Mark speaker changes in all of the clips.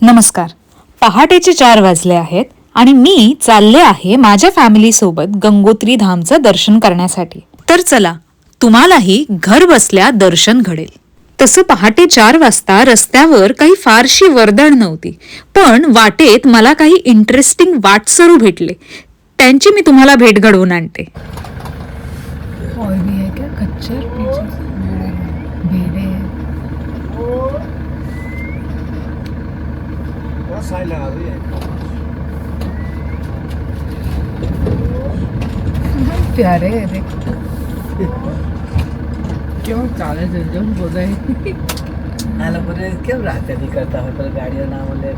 Speaker 1: नमस्कार. पहाटेचे चार वाजले आहेत आणि मी चालले आहे माझ्या फॅमिलीसोबत गंगोत्री धामचं दर्शन करण्यासाठी. तर चला तुम्हालाही घर बसल्या दर्शन घडेल. तसं पहाटे चार वाजता रस्त्यावर काही फारशी वर्दळ नव्हती पण वाटेत मला काही इंटरेस्टिंग वाटसरू भेटले. त्यांची मी तुम्हाला भेट घडवून आणते
Speaker 2: और भी है क्या खच्चर पीछे से भेड़े हैं Masayla abi. प्यारे है देख क्यों काले दिल जो बोल रहे
Speaker 3: नाला बोले क्यों रात नहीं करता होटल गाड़ियों नाम ले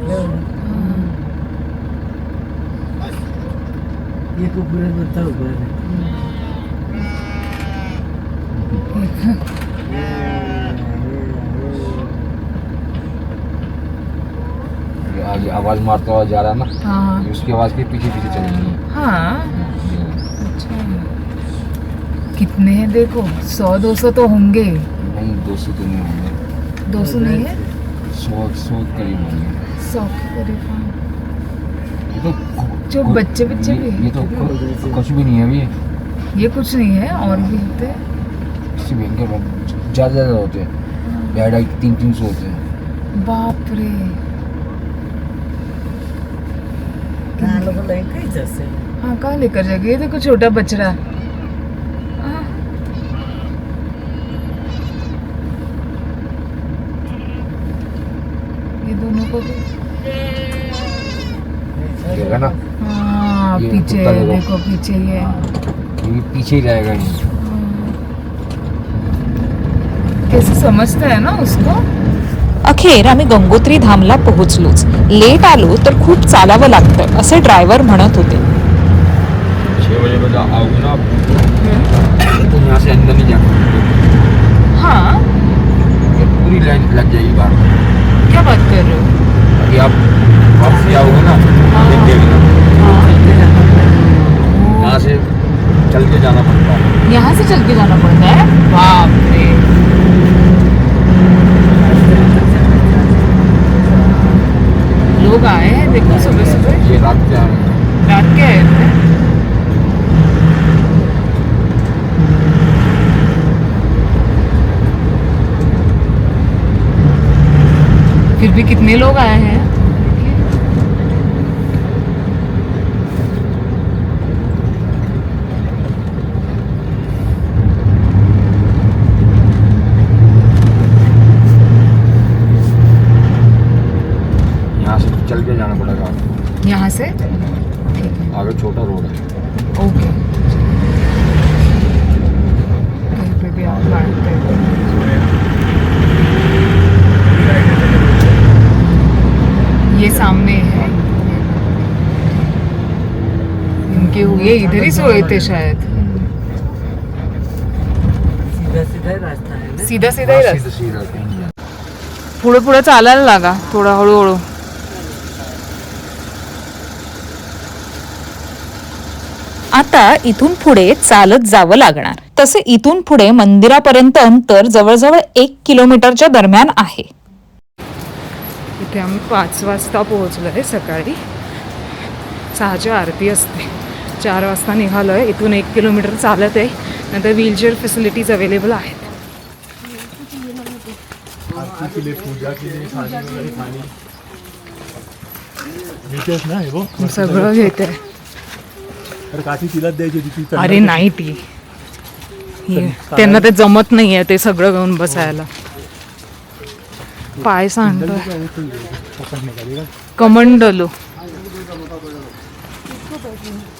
Speaker 3: ये को बुरे
Speaker 4: बनता हुआ आवाज़ मारता हुआ जा रहा है ना
Speaker 2: हाँ।
Speaker 4: उसकी आवाज़ के पीछे पीछे चलेंगे
Speaker 2: हाँ। अच्छा। कितने हैं देखो सौ दो सौ तो होंगे।
Speaker 4: नहीं दो सौ तो नहीं होंगे।
Speaker 2: दो सौ नहीं है?
Speaker 4: सौ सौ करीब होंगे।
Speaker 2: सौ के करीब हाँ।
Speaker 4: ये तो
Speaker 2: जो बच्चे बच्चे भी
Speaker 4: ये तो कुछ भी नहीं है अभी।
Speaker 2: ये कुछ नहीं है और भी होते हैं।
Speaker 4: इससे भयंकर ज़्यादा ज़्यादा होते हैं। ढाई ढाई तीन तीन सौ होते हैं।
Speaker 2: बाप रे।
Speaker 3: આ લોકો લઈને કઈ જશે
Speaker 2: हाँ कहाँ लेकर जाएगा ये देखो छोटा बछड़ा हाँ। ये दोनों को भी
Speaker 4: देखा ना
Speaker 2: हाँ
Speaker 4: ये
Speaker 2: पीछे
Speaker 4: कुत्ता देखो।
Speaker 2: देखो पीछे ये
Speaker 4: ये भी पीछे ही रहेगा ये
Speaker 2: हाँ। कैसे समझता है ना उसको
Speaker 1: अखेर आम्ही गंगोत्री धामला पोहोचलोच. लेट आलो तर खूप चालावं लागतं असे ड्रायव्हर म्हणत होते.
Speaker 4: आओगे
Speaker 2: हाँ.
Speaker 4: पूरी लाइन लग जाएगी बाहर
Speaker 2: क्या बात कर रहे हो?
Speaker 4: अभी आप वापस जाओगे ना. फिर देखना
Speaker 2: कितने लोग आए हैं?
Speaker 4: यहाँ से चल के जाना पड़ेगा।
Speaker 2: यहाँ से?
Speaker 4: आगे छोटा रोड है।
Speaker 2: ये इधर ही सोए थे शायद। सीधा सीधा ही रास्ता पुढे पुढे चालायला लागा थोडा हळूहळू.
Speaker 1: आता इथून पुढे चालत जावं लागणार. तसे इथून पुढे मंदिरापर्यंत अंतर जवळजवळ एक किलोमीटरच्या दरम्यान आहे.
Speaker 2: इथे आम्ही पाच वाजता पोहोचलो आहे सकाळी. सहाच्या आरती असते. चार वाजता निघालो आहे इथून एक किलोमीटर चालत आहे. नंतर व्हीलचेअर फॅसिलिटीज अवेलेबल आहेत. सगळं घेते.
Speaker 5: चढणार
Speaker 2: अरे नाही ती. त्यांना ते जमत नाहीये ते सगळं घेऊन बसायला. पाय
Speaker 5: नाही का?
Speaker 2: कमंडलू.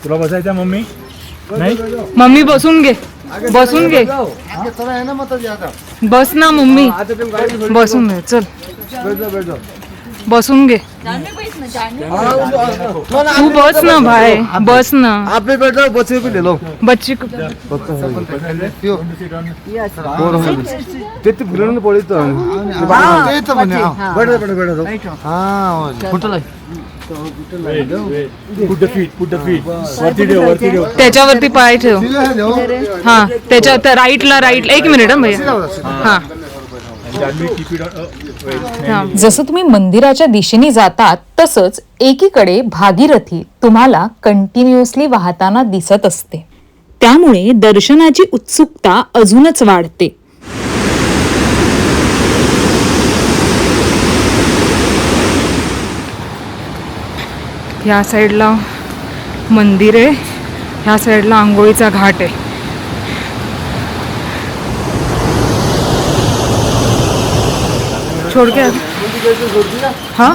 Speaker 5: तुला बसायचं मम्मी? नाही?
Speaker 2: मम्मी बसून घे. बसून घे. बस ना मम्मी. बसून घे चल. बसून घे. तू बस ना भाई. बस ना.
Speaker 6: आप भी बैठ बच्चे को ले लो
Speaker 2: बच्ची को-
Speaker 6: त त भने बैठ बैठ बैठ हा.
Speaker 5: वरती ठेव वरती ठेव
Speaker 2: त्याच्यावरती पाय ठेव. हा त्याच्या राईटला राईटला एक मिनिट हा भैया. हा.
Speaker 5: Janvi keep it on- a, wait.
Speaker 2: हा.
Speaker 1: जसं तुम्ही मंदिराच्या दिशेने जातात तसंच एकीकडे भागीरथी तुम्हाला कंटिन्युअसली वाहताना दिसत असते. त्यामुळे दर्शनाची उत्सुकता अजूनच वाढते.
Speaker 2: ह्या साईडला मंदिर आहे. ह्या साईडला आंघोळीचा घाट आहे. छोड़ के हाँ?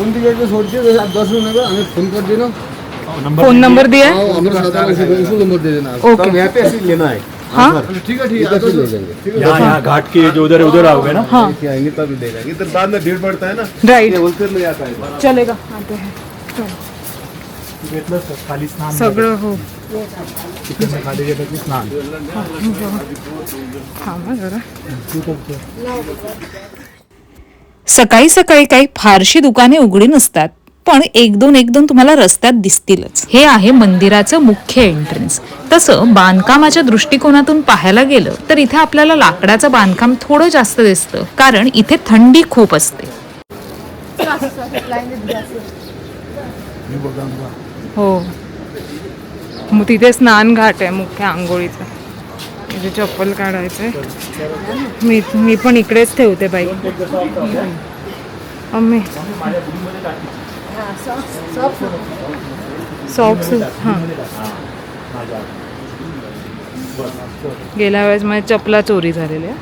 Speaker 6: मंदिर जाके छोड़ के आप दस मिनट में हमें फोन कर देना
Speaker 2: फोन नंबर दिया? है
Speaker 6: हाँ, दे देना
Speaker 2: ओके.
Speaker 6: यहाँ पे ऐसे लेना है?
Speaker 2: हाँ
Speaker 6: ठीक है ठीक है
Speaker 5: यहाँ यहाँ घाट के जो उधर है, उधर आओगे ना?
Speaker 2: हाँ.
Speaker 6: है आएंगे तभी ले जाएंगे इधर बाद में भीड़ पड़ता है ना में आता है.
Speaker 2: चलेगा
Speaker 5: घेतलं खाली स्नान
Speaker 2: सगळं हो.
Speaker 5: तिकडनं खाली गेलं की स्नान
Speaker 2: थांबा जरा.
Speaker 1: सकाळी सकाळी काही फारशी दुकाने उघडी नसतात पण एक दोन एक दोन तुम्हाला रस्त्यात दिसतीलच. हे आहे मंदिराचं मुख्य एंट्रन्स तसं बांधकामाच्या दृष्टिकोनातून पाहायला गेलं तर इथे आपल्याला लाकडाचं बांधकाम थोडं जास्त दिसतं कारण इथे थंडी खूप असते.
Speaker 2: हो. मग तिथे स्नान घाट आहे मुख्य आंघोळीचा. तिथे चप्पल काढायचंय. मी मी पण इकडेच ठेवते बाई. अम्मी. सॉक्स हां. गेल्या वेळेस माझ्या चपला चोरी झालेल्या.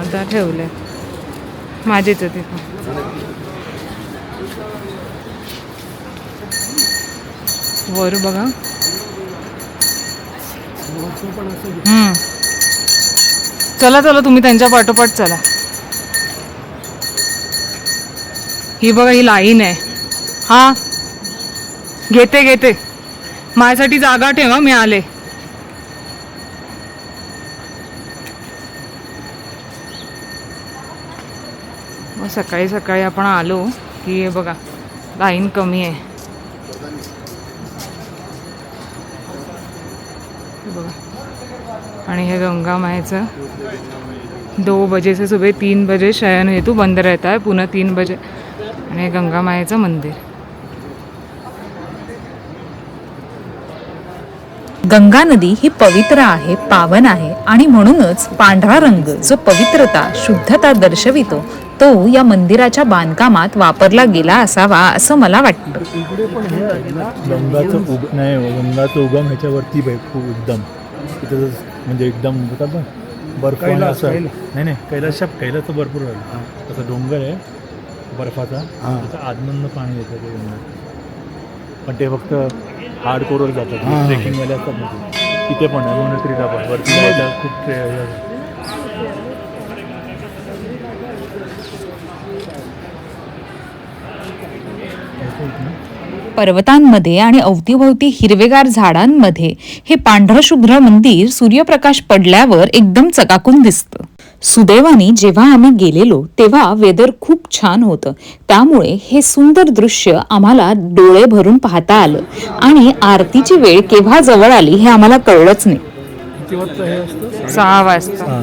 Speaker 2: आता ठेवल्या. माझेच तिथं वर बघा. चला चला तुम्ही त्यांच्या पाठोपाठ चला. ही बघा ही लाईन आहे. हा. घेते घेते. माझ्यासाठी जागा ठेवा मी आले. मग सकाळी सकाळी आपण आलो की बघा लाईन कमी आहे. बघा. आणि हे गंगा मायचं दो बजे से सुबह तीन बजे शयन हेतु बंद रहता है पुन्हा तीन बजे. आणि हे गंगा मायेचं मंदिर.
Speaker 1: गंगा नदी ही पवित्र आहे पावन आहे आणि म्हणूनच पांढरा रंग जो पवित्रता शुद्धता दर्शवितो तो या मंदिराच्या बांधकामात वापरला गेला असावा असं मला वाटतं.
Speaker 5: गंगाचं उग नाही गंगाचं उगम ह्याच्यावरती बाई खूप एकदम. तिथं म्हणजे एकदम होतात ना बर्फ आणि असं. नाही नाही कैलास कैलास भरपूर राहील असं डोंगर आहे बर्फाचा. त्याचं आदमधनं पाणी येतं ते डोंगर पण ते फक्त हार्ड कोरवर जातात. ट्रेकिंगवाले असतात ना ते. तिथे पण आहे म्हणून ट्रीटा पण वरती जायला खूप ट्रे हे आहे.
Speaker 1: पर्वतांमध्ये आणि अवतीभोवती हिरवेगार झाडांमध्ये हे पांढरं शुभ्र मंदिर सूर्यप्रकाश पडल्यावर एकदम चकाकून दिसतं. सुदैवाने जेव्हा आम्ही गेलेलो तेव्हा वेदर खूप छान होतं. त्यामुळे हे सुंदर दृश्य आम्हाला डोळे भरून पाहता आलं. आणि आरतीची वेळ केव्हा जवळ आली हे आम्हाला कळलंच नाही.
Speaker 2: सहा वाजता.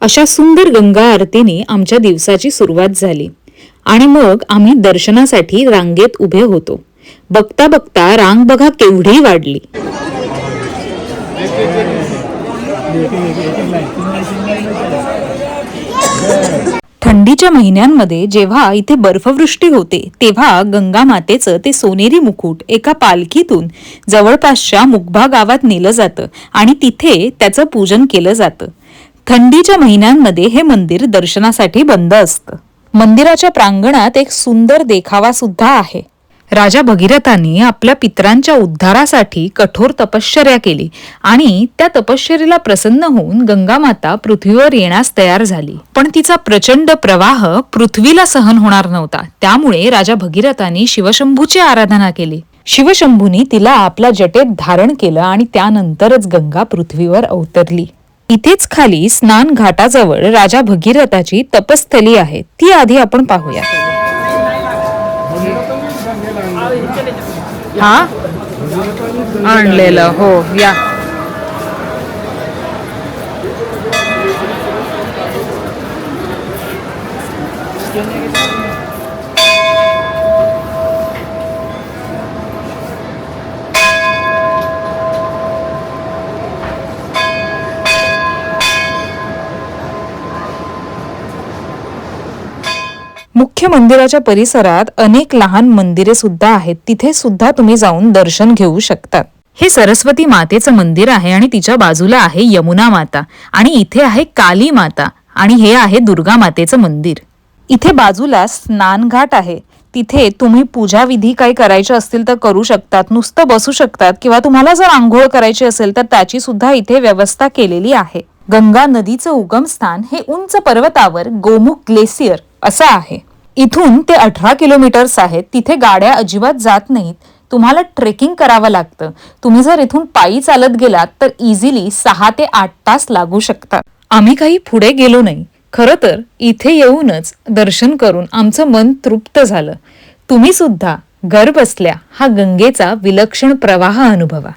Speaker 1: अशा सुंदर गंगा आरतीने आमच्या दिवसाची सुरुवात झाली. आणि मग आम्ही दर्शनासाठी रांगेत उभे होतो. बघता बघता रांग बघा केवढी वाढली. थंडीच्या महिन्यांमध्ये जेव्हा इथे बर्फवृष्टी होते तेव्हा गंगा मातेचं ते सोनेरी मुकुट एका पालखीतून जवळपासच्या मुगभा गावात नेलं जातं आणि तिथे त्याचं पूजन केलं जातं. थंडीच्या महिन्यांमध्ये हे मंदिर दर्शनासाठी बंद असतं. मंदिराच्या प्रांगणात एक सुंदर देखावा सुद्धा आहे. राजा भगीरथांनी आपल्या पितरांच्या उद्धारासाठी कठोर तपश्चर्या केली आणि त्या तपश्चर्याला प्रसन्न होऊन गंगामाता पृथ्वीवर येण्यास तयार झाली. पण तिचा प्रचंड प्रवाह पृथ्वीला सहन होणार नव्हता. त्यामुळे राजा भगीरथांनी शिवशंभूची आराधना केली. शिवशंभूनी तिला आपल्या जटेत धारण केलं आणि त्यानंतरच गंगा पृथ्वीवर अवतरली. इथेच खाली स्नान घाटाजवळ राजा भगीरथाची तपस्थली आहे. ती आधी आपण पाहूया.
Speaker 2: हा? आणलेलं हो या.
Speaker 1: मुख्य मंदिराच्या परिसरात अनेक लहान मंदिरे सुद्धा आहेत. तिथे सुद्धा तुम्ही जाऊन दर्शन घेऊ शकतात हे सरस्वती मातेचं मंदिर आहे आणि तिच्या बाजूला आहे यमुना माता आणि इथे आहे काली माता आणि हे आहे दुर्गा मातेचं मंदिर. इथे बाजूला स्नानघाट आहे. तिथे तुम्ही पूजाविधी काही करायचे असतील तर करू शकतात. नुसतं बसू शकतात किंवा तुम्हाला जर आंघोळ करायची असेल तर त्याची सुद्धा इथे व्यवस्था केलेली आहे. गंगा नदीचं उगमस्थान हे उंच पर्वतावर गोमुख ग्लेसियर असं आहे. इथून ते अठरा किलोमीटर्स आहेत. तिथे गाड्या अजिबात जात नाहीत. तुम्हाला ट्रेकिंग करावं लागतं. तुम्ही जर इथून पायी चालत गेलात तर इझिली सहा ते आठ तास लागू शकतात. आम्ही काही पुढे गेलो नाही. खरं तर इथे येऊनच दर्शन करून आमचं मन तृप्त झालं. तुम्ही सुद्धा घर बसल्या हा गंगेचा विलक्षण प्रवाह अनुभवा.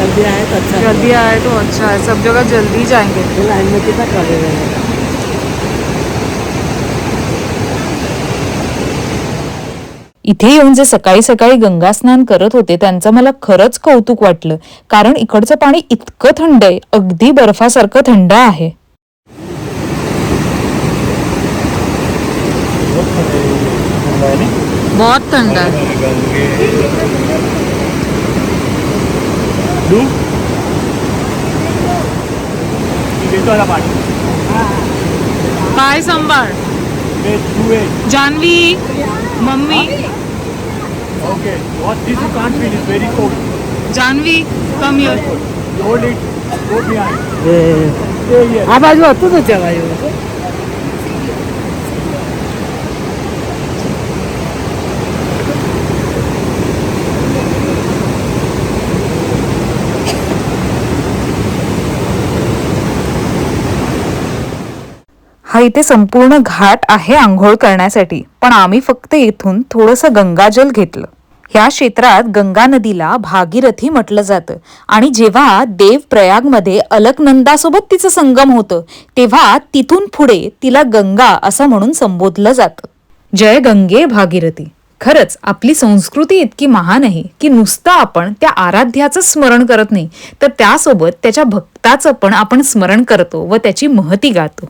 Speaker 3: जल्दी आए तो अच्छा
Speaker 2: जल्दी आए तो अच्छा है सब जगह जल्दी जाएंगे।
Speaker 3: लाइन में कितना खड़े रहेंगे
Speaker 1: इथे येऊन जे सकाळी सकाळी गंगा स्नान करत होते त्यांचं मला खरंच कौतुक वाटलं. कारण इकडचं पाणी इतकं थंड आहे अगदी बर्फासारखं थंड आहे.
Speaker 2: बहुत ब्लू देतो आता पाणी काय सांभाळ तू ये Janhavi mummy
Speaker 5: okay what this you can't feel is very cold
Speaker 2: Janhavi come here
Speaker 5: hold it go behind
Speaker 3: ये ये आ बाजू होतो त्याच्या बाजू
Speaker 1: हा इथे संपूर्ण घाट आहे आंघोळ करण्यासाठी. पण आम्ही फक्त इथून थोडंसं गंगाजल घेतलं. ह्या क्षेत्रात गंगा नदीला भागीरथी म्हटलं जातं. आणि जेव्हा देव प्रयागमध्ये अलकनंदासोबत तिचं संगम होतं तेव्हा तिथून पुढे तिला गंगा असं म्हणून संबोधलं जातं. जय गंगे भागीरथी. खरंच आपली संस्कृती इतकी महान आहे की नुसतं आपण त्या आराध्याचं स्मरण करत नाही. तर त्यासोबत त्याच्या भक्ताचं पण आपण स्मरण करतो व त्याची महती गातो.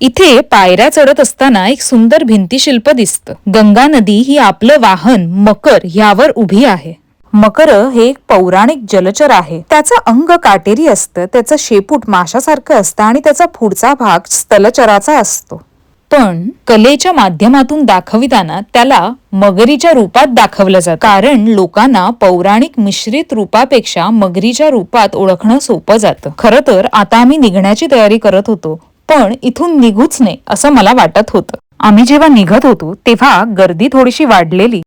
Speaker 1: इथे पायऱ्या चढत असताना एक सुंदर भिंतीशिल्प दिसतं. गंगा नदी ही आपलं वाहन मकर ह्यावर उभी आहे. मकर हे एक पौराणिक जलचर आहे. त्याचं अंग काटेरी असतं त्याचं शेपूट माशासारखं असतं आणि त्याचा पुढचा भाग स्थलचराचा असतो. पण कलेच्या माध्यमातून दाखविताना त्याला मगरीच्या रूपात दाखवलं जातं. कारण लोकांना पौराणिक मिश्रित रूपापेक्षा मगरीच्या रूपात ओळखणं सोपं जातं. खरं तर आता आम्ही निघण्याची तयारी करत होतो. पण इथून निघूच नये असं मला वाटत होतं. आम्ही जेव्हा निघत होतो तेव्हा गर्दी थोडीशी वाढलेली.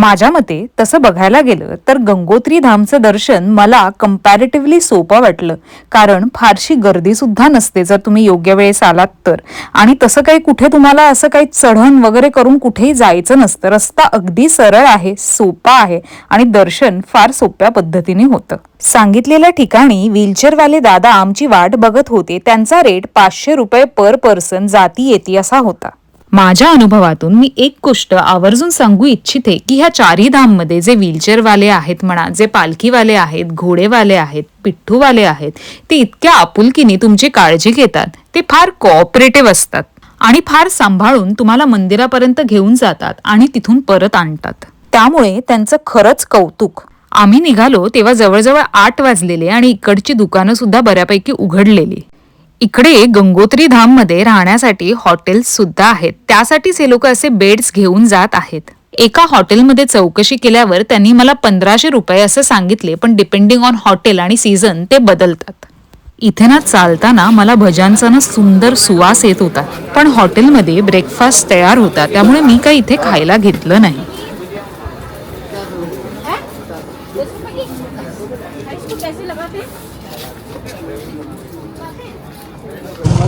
Speaker 1: माझ्या मते तसं बघायला गेलं तर गंगोत्री धामचं दर्शन मला कम्पॅरेटिव्हली सोपं वाटलं. कारण फारशी गर्दी सुद्धा नसते जर तुम्ही योग्य वेळेस आलात तर. आणि तसं काही कुठे तुम्हाला असं काही चढण वगैरे करून कुठेही जायचं नसतं. रस्ता अगदी सरळ आहे सोपा आहे आणि दर्शन फार सोप्या पद्धतीने होतं. सांगितलेल्या ठिकाणी व्हीलचेअरवाले दादा आमची वाट बघत होते. त्यांचा रेट पाचशे रुपये पर पर्सन जाती येते असा होता. माझ्या अनुभवातून मी एक गोष्ट आवर्जून सांगू इच्छिते की ह्या चारही धाममध्ये जे व्हीलचेअरवाले आहेत म्हणा जे पालखीवाले आहेत घोडेवाले आहेत पिठ्ठूवाले आहेत ते इतक्या आपुलकीने तुमची काळजी घेतात. ते फार कोऑपरेटिव्ह असतात आणि फार सांभाळून तुम्हाला मंदिरापर्यंत घेऊन जातात आणि तिथून परत आणतात. त्यामुळे त्यांचं खरंच कौतुक. आम्ही निघालो तेव्हा जवळजवळ आठ वाजलेले आणि इकडची दुकानं सुद्धा बऱ्यापैकी उघडलेली. इकडे गंगोत्री धाममध्ये राहण्यासाठी हॉटेल्स सुद्धा आहेत. त्यासाठीच हे लोक असे बेड्स घेऊन जात आहेत. एका हॉटेलमध्ये चौकशी केल्यावर त्यांनी मला पंधराशे रुपये असं सांगितले पण डिपेंडिंग ऑन हॉटेल आणि सीझन ते बदलतात. इथे ना चालताना मला भजांचा ना सुंदर सुवास येत होता पण हॉटेलमध्ये ब्रेकफास्ट तयार होता त्यामुळे मी काही इथे खायला घेतलं नाही.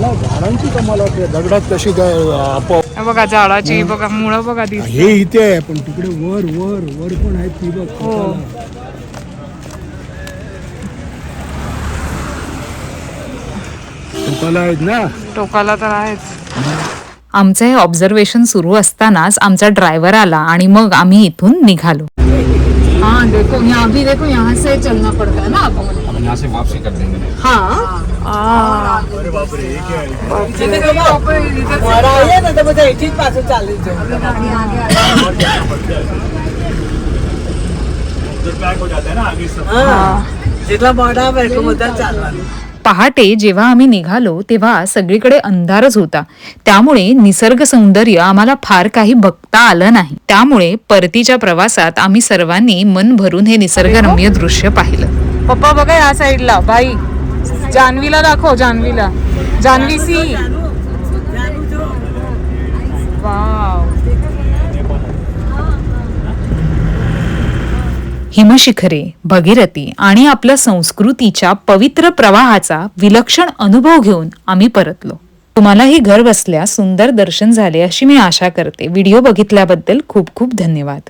Speaker 5: मला झाडांची कमाल वाटते. दगडात कशी काय आपोआप
Speaker 2: बघा झाडाची बघा मुळं बघा दिस
Speaker 5: हे इथे आहे पण तिकडे वर वर वर पण आहेत ती बघ.
Speaker 2: हो.
Speaker 5: टोकाला आहेत ना?
Speaker 2: टोकाला तर आहेच.
Speaker 1: आमचं हे ऑब्झर्वेशन सुरू असतानाच आमचा ड्रायव्हर आला आणि मग आम्ही इथून निघालो.
Speaker 2: हाँ देखो यहाँ भी देखो यहाँ से चलना पड़ता है ना आपको.
Speaker 4: हम यहाँ से वापसी कर देंगे।
Speaker 3: जिथला भेटलो चालला
Speaker 1: पहाटे जेव्हा आम्ही निघालो तेव्हा सगळीकडे अंधारच होता. त्यामुळे निसर्ग सौंदर्य आम्हाला फार काही बघता आलं नाही. त्यामुळे परतीच्या प्रवासात आम्ही सर्वांनी मन भरून हे निसर्गरम्य दृश्य पाहिलं.
Speaker 2: पप्पा बघा या साईडला भाई जान्हवीला दाखव जान्हवीला. जान्हवी सी. वाव.
Speaker 1: हिमशिखरे भगीरथी आणि आपल्या संस्कृतीच्या पवित्र प्रवाहाचा विलक्षण अनुभव घेऊन आम्ही परतलो. तुम्हालाही घर बसल्या सुंदर दर्शन झाले अशी मी आशा करते. व्हिडिओ बघितल्याबद्दल खूप खूप धन्यवाद.